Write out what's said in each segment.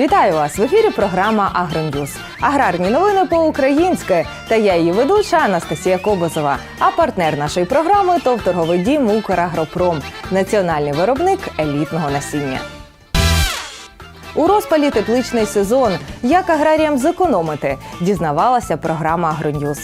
Вітаю вас в ефірі. Програма Агроньюз. Аграрні новини по-українськи. Та я її ведуча Анастасія Кобозова. А партнер нашої програми ТОВ торговий дім Украгропром, національний виробник елітного насіння. У розпалі тепличний сезон. Як аграріям зекономити? Дізнавалася програма Агроньюз.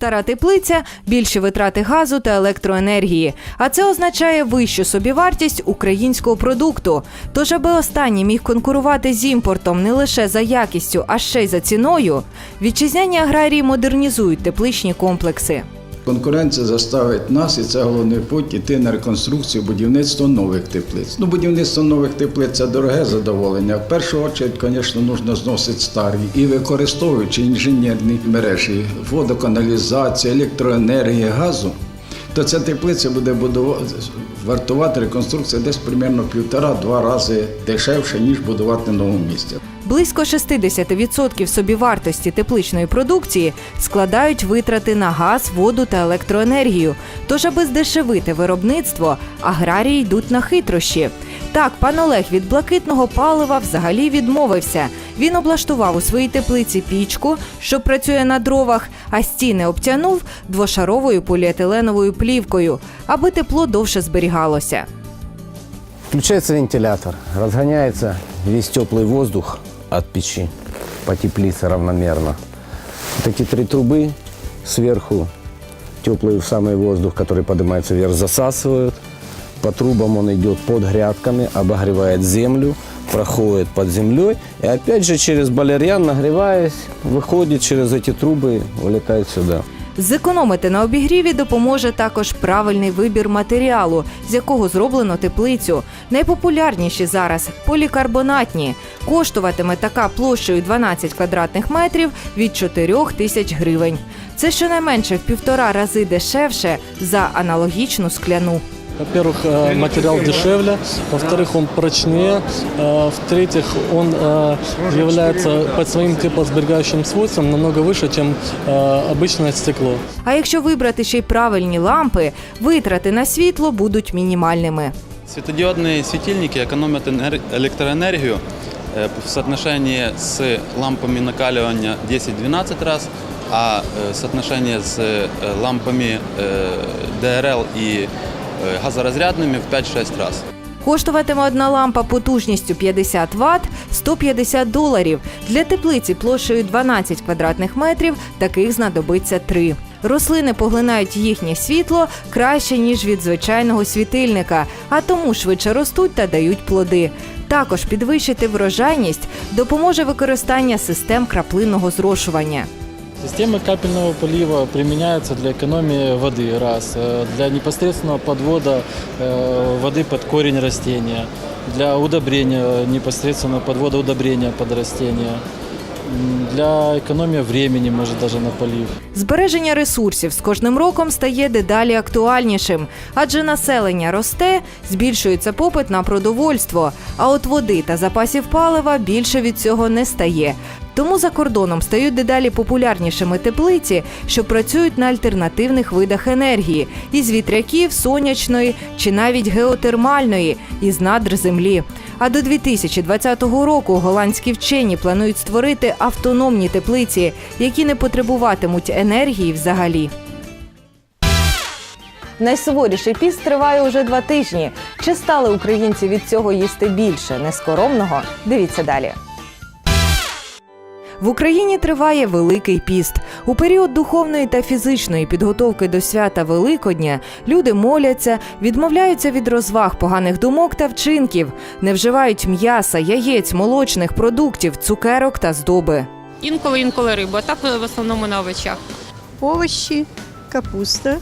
Стара теплиця більші витрати газу та електроенергії. А це означає вищу собівартість українського продукту. Тож, аби останній міг конкурувати з імпортом не лише за якістю, а ще й за ціною, вітчизняні аграрії модернізують тепличні комплекси. Конкуренція заставить нас, і це головний путь, іти на реконструкцію будівництво нових теплиць. Ну, будівництво нових теплиць це дороге задоволення. В першу чергу, звісно, потрібно зносити старі і використовуючи інженерні мережі, водоканалізацію, електроенергії, газу, то ця теплиця буде будувати, вартувати реконструкція десь примерно півтора-два рази дешевше, ніж будувати новому місці. Близько 60% собівартості тепличної продукції складають витрати на газ, воду та електроенергію. Тож, аби здешевити виробництво, аграрії йдуть на хитрощі. Так, пан Олег від блакитного палива взагалі відмовився. Він облаштував у своїй теплиці пічку, що працює на дровах, а стіни обтянув двошаровою поліетиленовою плівкою, аби тепло довше зберігалося. Включается вентилятор, разгоняется весь теплый воздух от печи по теплице равномерно. Вот эти три трубы сверху теплый самый воздух, который поднимается вверх, засасывают. По трубам он идет под грядками, обогревает землю, проходит под землей и опять же через балерьян, нагреваясь, выходит через эти трубы, улетает сюда. Зекономити на обігріві допоможе також правильний вибір матеріалу, з якого зроблено теплицю. Найпопулярніші зараз полікарбонатні. Коштуватиме така площею 12 квадратних метрів від 4 тисяч гривень. Це щонайменше в півтора рази дешевше за аналогічну скляну. Во-первых, э, материал дешевле, во-вторых, он прочнее, э, в-третьих, он э, является по своим теплосберегающим свойствам намного выше, чем э, обычное стекло. А якщо вибрати ще й правильні лампи, витрати на світло будуть мінімальними. Светодиодные светильники экономят энер- электроэнергию э, в соотношении с лампами накаливания 10-12 раз, а э, соотношение с э, лампами э, ДРЛ и э, газоразрядными в 5-6 раз. Коштуватиме одна лампа потужністю 50 Вт 150 доларів. Для теплиці площею 12 квадратних метрів таких знадобиться три. Рослини поглинають їхнє світло краще ніж від звичайного світильника, а тому швидше ростуть та дають плоди. Також підвищити врожайність допоможе використання систем краплинного зрошування. Системы капельного полива применяются для экономии воды, раз, э, для непосредственного подвода э, воды под корень растения, для удобрения, непосредственно подвода удобрения под растение, м, для экономии времени, может, даже на полив. Збереження ресурсів з кожним роком стає дедалі актуальнішим, адже населення росте, збільшується попит на продовольство. А от води та запасів палива більше від цього не стає. Тому за кордоном стають дедалі популярнішими теплиці, що працюють на альтернативних видах енергії із вітряків, сонячної чи навіть геотермальної із надр землі. А до 2020 року голландські вчені планують створити автономні теплиці, які не потребуватимуть енергії взагалі. Найсуворіший піст триває уже два тижні. Чи стали українці від цього їсти більше нескоромного? Дивіться далі. В Україні триває Великий піст. У період духовної та фізичної підготовки до свята Великодня люди моляться, відмовляються від розваг, поганих думок та вчинків, не вживають м'яса, яєць, молочних продуктів, цукерок та здоби. Інколи інколи рибу, а так в основному на овочах. овощи, капуста,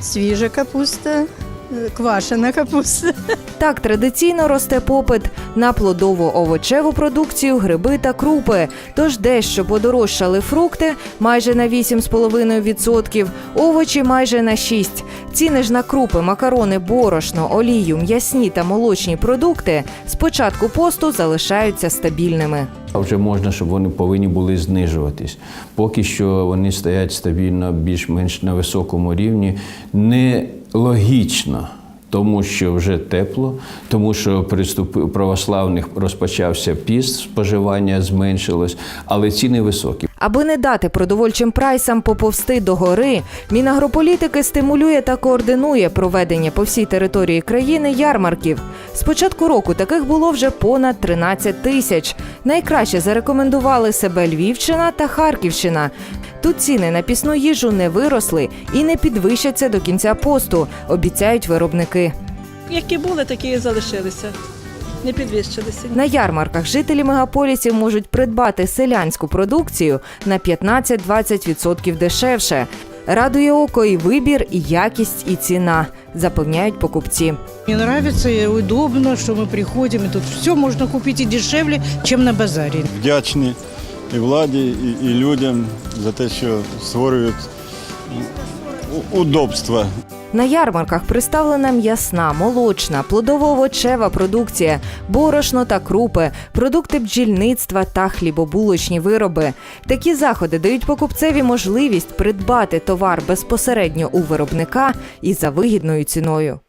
свежая капуста, э, квашеная капуста. Так традиційно росте попит на плодово-овочеву продукцію, гриби та крупи. Тож дещо подорожчали фрукти майже на 8,5%, овочі майже на 6%. Ціни ж на крупи, макарони, борошно, олію, м'ясні та молочні продукти з початку посту залишаються стабільними. А вже можна, щоб вони повинні були знижуватись. Поки що вони стоять стабільно, більш-менш на високому рівні. Нелогічно тому що вже тепло, тому що приступив православних розпочався піст, споживання зменшилось, але ціни високі. Аби не дати продовольчим прайсам поповсти до гори, Мінагрополітики стимулює та координує проведення по всій території країни ярмарків. З початку року таких було вже понад 13 тисяч. Найкраще зарекомендували себе Львівщина та Харківщина. Тут ціни на пісну їжу не виросли і не підвищаться до кінця посту, обіцяють виробники. Які були, такі і залишилися. Не підвищилися. На ярмарках жителі мегаполісів можуть придбати селянську продукцію на 15-20% дешевше. Радує око і вибір, і якість, і ціна, запевняють покупці. Мне нравится и удобно, что мы приходим, и тут все можно купить и дешевле, чем на базаре. вдячні і владі, і, і людям за те, що створюють удобства На ярмарках представлена м'ясна, молочна, плодово-овочева продукція, борошно та крупи, продукти бджільництва та хлібобулочні вироби. Такі заходи дають покупцеві можливість придбати товар безпосередньо у виробника і за вигідною ціною.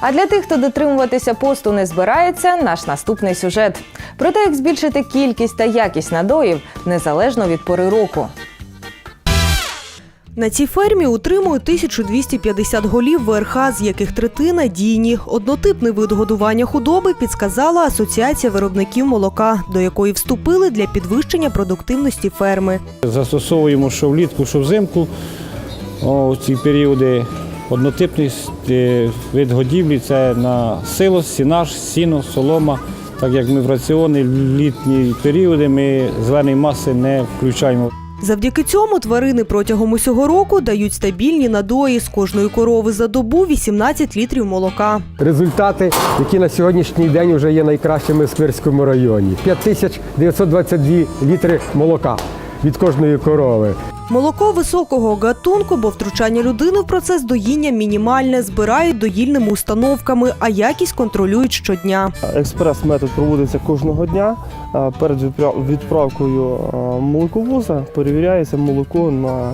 А для тих, хто дотримуватися посту не збирається, наш наступний сюжет про те, як збільшити кількість та якість надоїв незалежно від пори року. На цій фермі утримують 1250 голів ВРХ, з яких третина дійні. Однотипний вид годування худоби підсказала Асоціація виробників молока, до якої вступили для підвищення продуктивності ферми. Застосовуємо що влітку, що взимку. У ці періоди однотипний е, вид годівлі це на силос, сінаж, сіно, солома. Так як ми в раціони літні періоди ми зеленої маси не включаємо. Завдяки цьому тварини протягом усього року дають стабільні надої з кожної корови за добу 18 літрів молока. Результати, які на сьогоднішній день вже є найкращими в Сквирському районі. 5922 літри молока від кожної корови. Молоко високого гатунку, бо втручання людини в процес доїння мінімальне, збирають доїльними установками, а якість контролюють щодня. Експрес-метод проводиться кожного дня. Перед відправкою молоковоза перевіряється молоко на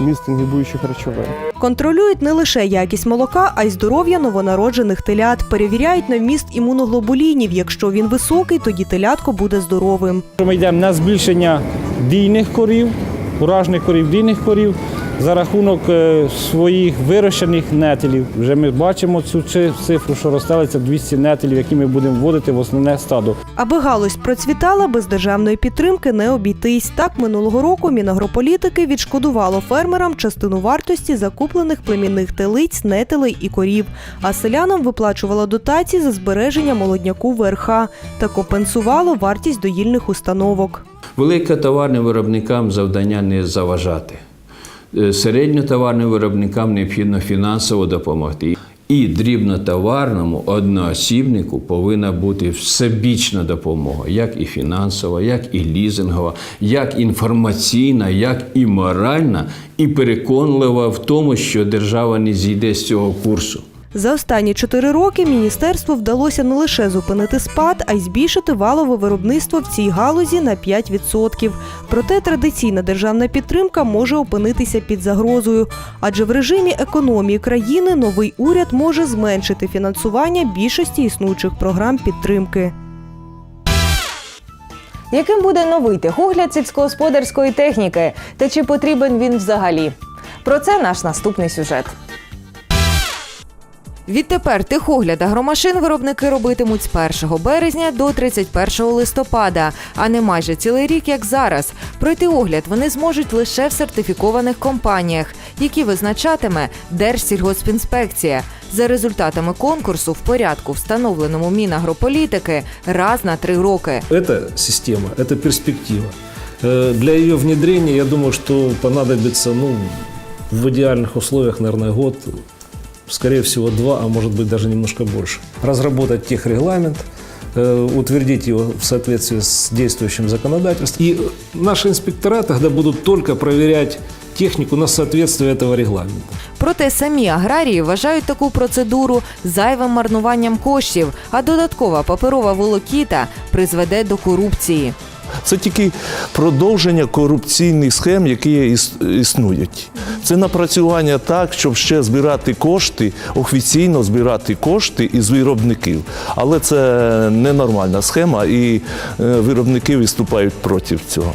міст інгібуючих речовин. Контролюють не лише якість молока, а й здоров'я новонароджених телят. Перевіряють на вміст імуноглобулінів. Якщо він високий, тоді телятко буде здоровим. Ми йдемо на збільшення дійних корів, уражних корів, дійних корів за рахунок е, своїх вирощених нетелів. Вже ми бачимо цю цифру, що розстелиться 200 нетелів, які ми будемо вводити в основне стадо. Аби галузь процвітала, без державної підтримки не обійтись. Так минулого року Мінагрополітики відшкодувало фермерам частину вартості закуплених племінних телиць, нетелей і корів. А селянам виплачувало дотації за збереження молодняку ВРХ та компенсувало вартість доїльних установок. Великотоварним виробникам завдання не заважати. Е, Середньотоварним виробникам необхідно фінансово допомогти. І дрібнотоварному одноосібнику повинна бути всебічна допомога, як і фінансова, як і лізингова, як інформаційна, як і моральна, і переконлива в тому, що держава не зійде з цього курсу. За останні чотири роки міністерству вдалося не лише зупинити спад, а й збільшити валове виробництво в цій галузі на 5%. Проте традиційна державна підтримка може опинитися під загрозою, адже в режимі економії країни новий уряд може зменшити фінансування більшості існуючих програм підтримки. Яким буде новий техогляд сільськогосподарської техніки та чи потрібен він взагалі? Про це наш наступний сюжет. Відтепер техогляд агромашин виробники робитимуть з 1 березня до 31 листопада, а не майже цілий рік, як зараз. Пройти огляд вони зможуть лише в сертифікованих компаніях, які визначатиме Держсільгоспінспекція. За результатами конкурсу в порядку, встановленому Мінагрополітики, раз на три роки. Це система, це перспектива. Э, Для її внедрення, я думаю, що понадобится ну, в ідеальних условиях, наверное, год, скорее всего, два, а может быть даже немножко больше. Разработать техрегламент, э, утвердить его в соответствии с действующим законодательством. И наши инспектора тогда будут только проверять технику на соответствие этого регламента. Проте самі аграрії вважають таку процедуру зайвим марнуванням коштів, а додаткова паперова волокіта призведе до корупції. Це тільки продовження корупційних схем, які іс- існують. Це напрацювання так, щоб ще збирати кошти, офіційно збирати кошти із виробників. Але це ненормальна схема, і е, виробники виступають проти цього.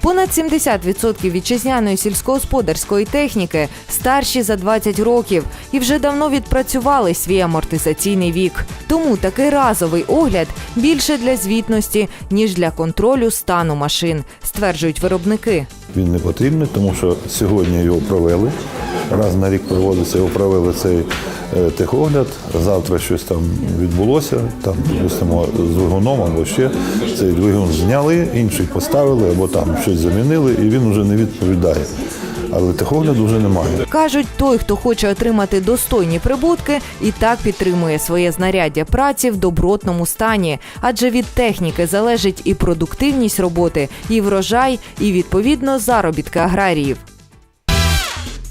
Понад 70% вітчизняної сільськогосподарської техніки старші за 20 років і вже давно відпрацювали свій амортизаційний вік. Тому такий разовий огляд більше для звітності, ніж для контролю стану машин, стверджують виробники. Він не потрібний, тому що сьогодні його провели. Раз на рік проводиться, його провели цей техогляд. Завтра щось там відбулося, там, допустимо, з двигуном або ще цей двигун зняли, інший поставили, або там щось замінили, і він вже не відповідає. Але техогляду вже немає. Кажуть, той, хто хоче отримати достойні прибутки, і так підтримує своє знаряддя праці в добротному стані, адже від техніки залежить і продуктивність роботи, і врожай, і відповідно заробітки аграріїв.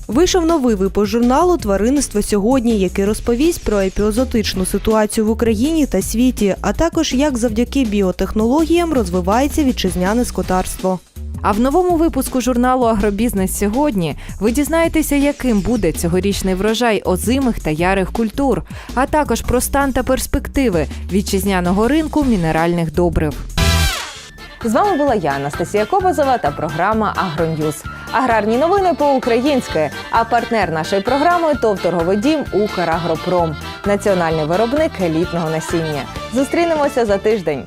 Вийшов новий випуск журналу Тваринництво сьогодні, який розповість про епіозотичну ситуацію в Україні та світі, а також як завдяки біотехнологіям розвивається вітчизняне скотарство. А в новому випуску журналу Агробізнес сьогодні ви дізнаєтеся, яким буде цьогорічний врожай озимих та ярих культур, а також про стан та перспективи вітчизняного ринку мінеральних добрив. З вами була я, Анастасія Кобазова та програма Агроньюз. Аграрні новини по-українськи. А партнер нашої програми ТОВ торговий дім Украгропром, національний виробник елітного насіння. Зустрінемося за тиждень.